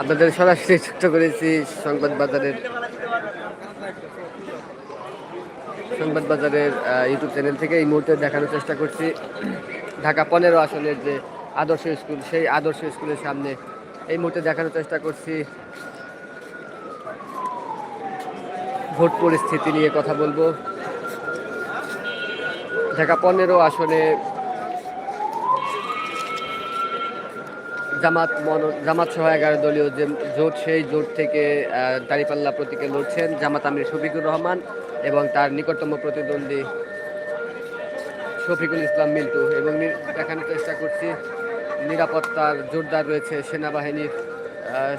আপনাদের সরাসরি যুক্ত করেছি সংবাদ বাজারের সংবাদ বাজারের ইউটিউব চ্যানেল থেকে এই মুহূর্তে দেখানোর চেষ্টা করছি। ঢাকা পনেরো আসনের যে আদর্শ স্কুল, সেই আদর্শ স্কুলের সামনে এই মুহূর্তে দেখানোর চেষ্টা করছি। ভোট পরিস্থিতি নিয়ে কথা বলব। ঢাকা পনেরো আসনে জামাত মন জামাত সহ এগারো দলীয় যে জোট, সেই জোট থেকে দাঁড়িপাল্লা প্রতীকে লড়ছেন জামাত আমির শফিকুর রহমান এবং তার নিকটতম প্রতিদ্বন্দ্বী শফিকুল ইসলাম মিল্টু এবং দেখানোর চেষ্টা করছি, নিরাপত্তার জোরদার রয়েছে সেনাবাহিনীর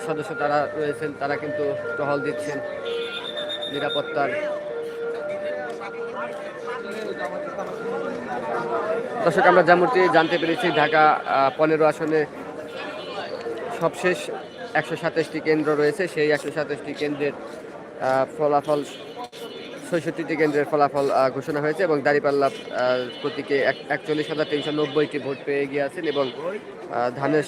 সদস্য তারা রয়েছেন, তারা কিন্তু টহল দিচ্ছেন নিরাপত্তার। দর্শক, আমরা যেমনটি জানতে পেরেছি, ঢাকা পনেরো আসনে সবশেষ একশো সাতাশটি কেন্দ্র রয়েছে। সেই একশো সাতাশটি কেন্দ্রের ফলাফল, ছয়ষট্টিটি কেন্দ্রের ফলাফল ঘোষণা হয়েছে এবং দাঁড়িপাল্লা প্রতীকে এক- একচল্লিশ হাজার তিনশো নব্বইটি ভোট পেয়ে গিয়ে আছেন এবং ধানেশ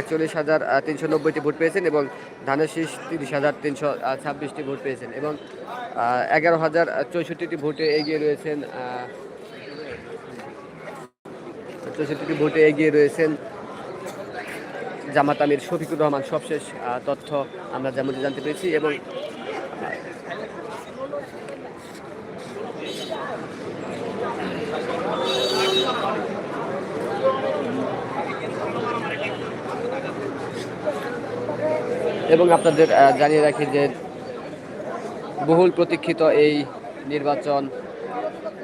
একচল্লিশ হাজার তিনশো নব্বইটি ভোট পেয়েছেন এবং ধানের শীষ তিরিশ হাজার তিনশো ছাব্বিশটি ভোট পেয়েছেন এবং এগারো হাজার চৌষট্টিটি ভোটে এগিয়ে রয়েছেন চৌষট্টিটি ভোটে এগিয়ে রয়েছেন জামাত আমির শফিকুর রহমান সবশেষ তথ্য আমরা যেমন জানতে পেরেছি এবং এবং আপনাদের জানিয়ে রাখি যে বহুল প্রতীক্ষিত এই নির্বাচন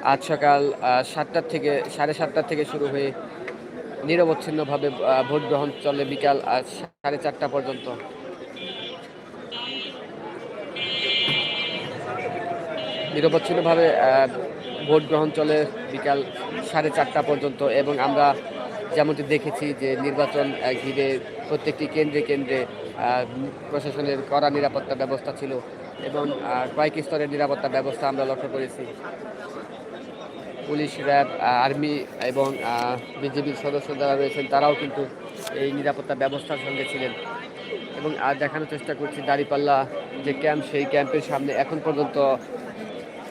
আজ সকাল সাতটার থেকে, সাড়ে সাতটার থেকে শুরু হয়ে নিরবচ্ছিন্নভাবে ভোট গ্রহণ চলে বিকাল সাড়ে চারটা পর্যন্ত। নিরবচ্ছিন্নভাবে ভোট গ্রহণ চলে বিকাল সাড়ে চারটা পর্যন্ত এবং আমরা যেমনটি দেখেছি যে নির্বাচন ঘিরে প্রত্যেকটি কেন্দ্রে কেন্দ্রে প্রশাসনের কড়া নিরাপত্তা ব্যবস্থা ছিল এবং কয়েক স্তরের নিরাপত্তা ব্যবস্থা আমরা লক্ষ্য করেছি। পুলিশ, র্যাব আর্মি এবং বিজেপির সদস্য যারা রয়েছেন, তারাও কিন্তু এই নিরাপত্তা ব্যবস্থার সঙ্গে ছিলেন। এবং আর দেখানোর চেষ্টা করছি দাঁড়িপাল্লা যে ক্যাম্প, সেই ক্যাম্পের সামনে এখন পর্যন্ত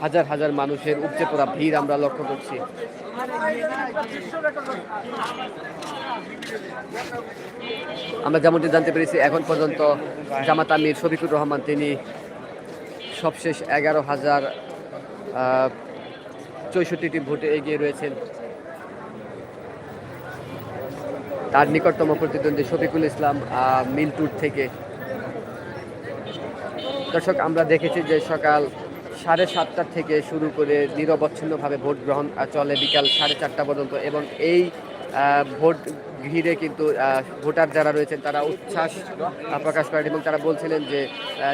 হাজার হাজার মানুষের উপচে পড়া ভিড় আমরা লক্ষ্য করছি। আমরা যেমনটি জানতে পেরেছি, এখন পর্যন্ত জামাত আমির শফিকুর রহমান, তিনি সবশেষ এগারো হাজার চৌষট্টিটি ভোটে এগিয়ে রয়েছেন। তার নিকটতম প্রতিদ্বন্দ্বী শফিকুল ইসলাম মিলটুর থেকে। দর্শক, আমরা দেখেছি যে সকাল সাড়ে সাতটা থেকে শুরু করে নিরবচ্ছিন্নভাবে ভোট গ্রহণ চলে বিকাল সাড়ে চারটা পর্যন্ত এবং এই ভোট ঘিরে কিন্তু ভোটার যারা রয়েছেন, তারা উচ্ছ্বাস প্রকাশ করেন এবং তারা বলছিলেন যে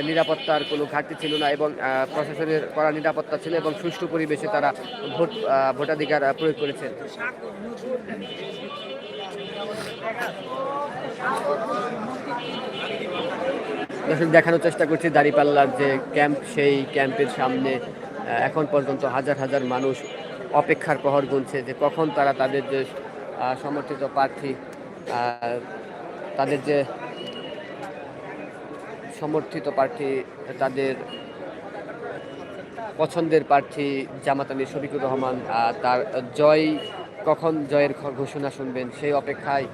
নিরাপত্তার কোনো ঘাটতি ছিল না এবং প্রশাসনের করা নিরাপত্তা ছিল এবং সুষ্ঠু পরিবেশে তারা ভোট ভোটাধিকার প্রয়োগ করেছেন। দেখানোর চেষ্টা করছি দাঁড়িপাল্লার যে ক্যাম্প, সেই ক্যাম্পের সামনে এখন পর্যন্ত হাজার হাজার মানুষ অপেক্ষার প্রহর গুনছে যে কখন তারা তাদের যে সমর্থিত প্রার্থী তাদের যে সমর্থিত প্রার্থী, তাদের পছন্দের প্রার্থী জামাত আমির শফিকুর রহমান তার জয় কখন জয়ের ঘোষণা শুনবেন সেই অপেক্ষায়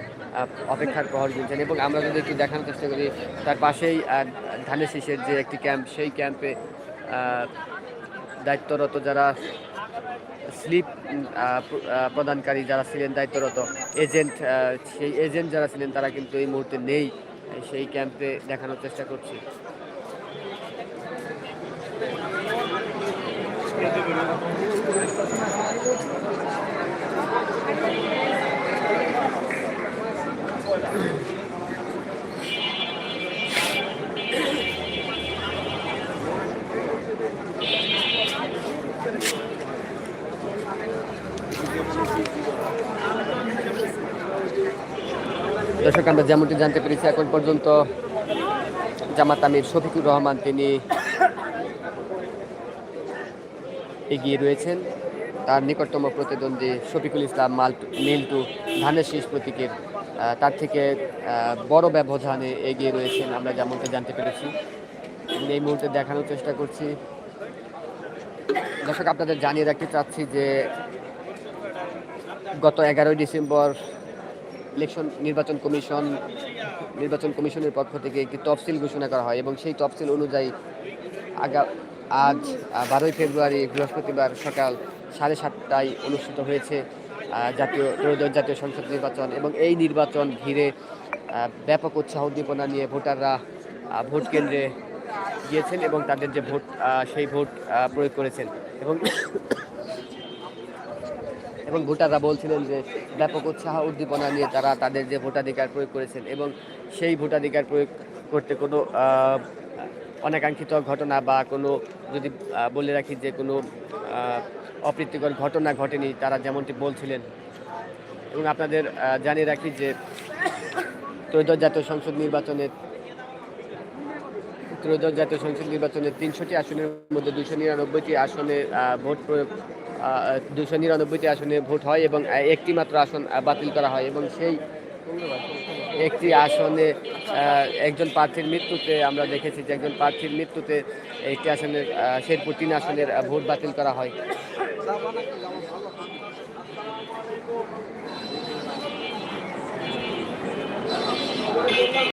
অপেক্ষার প্রহর গুনছেন এবং আমরা যদি একটু দেখানোর চেষ্টা করি, তার পাশেই ধানের শীষের যে একটি ক্যাম্প, সেই ক্যাম্পে দায়িত্বরত যারা স্লিপ প্রদানকারী যারা ছিলেন, দায়িত্বরত এজেন্ট সেই এজেন্ট যারা ছিলেন, তারা কিন্তু এই মুহূর্তে নেই। সেই ক্যাম্পে দেখানোর চেষ্টা করছি। দর্শক, আমরা যেমনটি জানতে পেরেছি, এখন পর্যন্ত জামাত আমির শফিকুর রহমান তিনি এগিয়ে রয়েছেন। তার নিকটতম প্রতিদ্বন্দ্বী শফিকুল ইসলাম মাল মিল্টু ধানের শীষ প্রতীকের তার থেকে বড় ব্যবধানে এগিয়ে রয়েছেন আমরা যেমনটা জানতে পেরেছি। এই মুহূর্তে দেখানোর চেষ্টা করছি। দর্শক, আপনাদের জানিয়ে রাখতে চাচ্ছি যে গত এগারোই ডিসেম্বর ইলেকশন নির্বাচন কমিশন, নির্বাচন কমিশনের পক্ষ থেকে একটি তফসিল ঘোষণা করা হয় এবং সেই তফসিল অনুযায়ী আগা আজ বারোই ফেব্রুয়ারি বৃহস্পতিবার সকাল সাড়ে সাতটায় অনুষ্ঠিত হয়েছে জাতীয় ত্রয়োদশ জাতীয় সংসদ নির্বাচন এবং এই নির্বাচন ঘিরে ব্যাপক উৎসাহ উদ্দীপনা নিয়ে ভোটাররা ভোট কেন্দ্রে গিয়েছেন এবং তাদের যে ভোট সেই ভোট প্রয়োগ করেছেন এবং এবং ভোটাররা বলছিলেন যে ব্যাপক উৎসাহ উদ্দীপনা নিয়ে তারা তাদের যে ভোটাধিকার প্রয়োগ করেছেন এবং সেই ভোটাধিকার প্রয়োগ করতে কোনো অনাকাঙ্ক্ষিত ঘটনা বা কোনো যদি বলে রাখি যে কোনো অপ্রীতিকর ঘটনা ঘটেনি, তারা যেমনটি বলছিলেন। এবং আপনাদের জানিয়ে রাখি যে ত্রয়োদশ জাতীয় সংসদ নির্বাচনের ত্রয়োদশ জাতীয় সংসদ নির্বাচনের তিনশোটি আসনের মধ্যে দুশো নিরানব্বইটি আসনে ভোট প্রয়োগ দুশো নিরানব্বইটি আসনে ভোট হয় এবং একটি মাত্র আসন বাতিল করা হয় এবং সেই একটি আসনে একজন প্রার্থীর মৃত্যুতে আমরা দেখেছি যে একজন প্রার্থীর মৃত্যুতে একটি আসনের শেরপুর তিন আসনের ভোট বাতিল করা হয়।